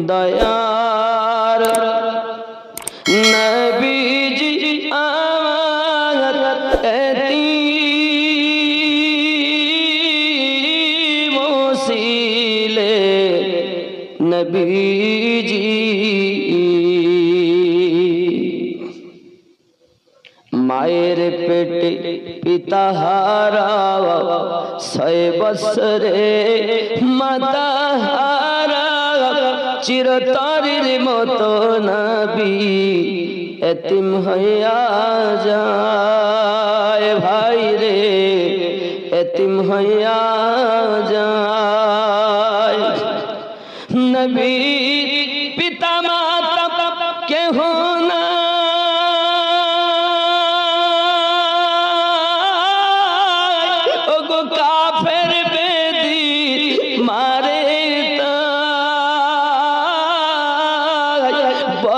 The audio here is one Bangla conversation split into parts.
दया नबी जी मोसीले नबी जी मायर पेट पिता हारा सै बस रे हारा। চিরতরের মতো নাবি এতিম হইয়া যায় ভাই রে এতিম হইয়া যায়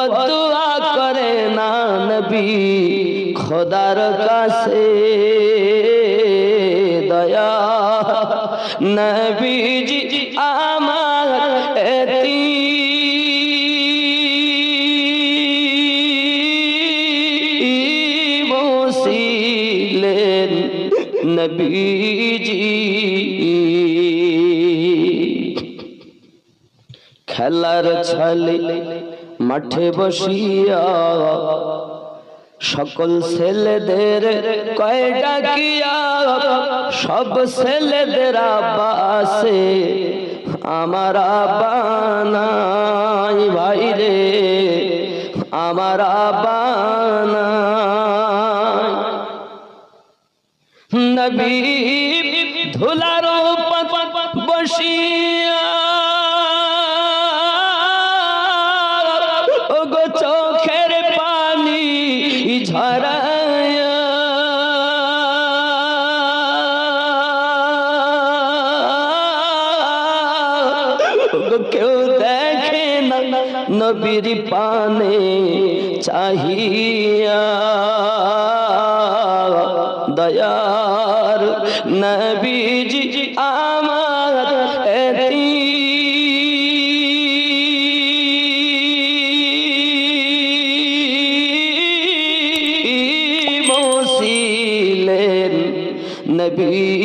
বদুয়া করে না নবী খোদার কাছে দয়া। নবীজি আমার এতি। বসিলেন নবীজি। খেলার ছলে মাঠে বসিয়া সকল ছেলেদের কয় ডাকিয়া, সব ছেলেদের আবাসে আমার বানাই ভাই রে, আমার বানাই নবী ধুলার বসিয়া ওগো কেউ দেখে না নবীর পানে চাহিয়া দয়ার নবীজি আমার এতি বসিলেন নবী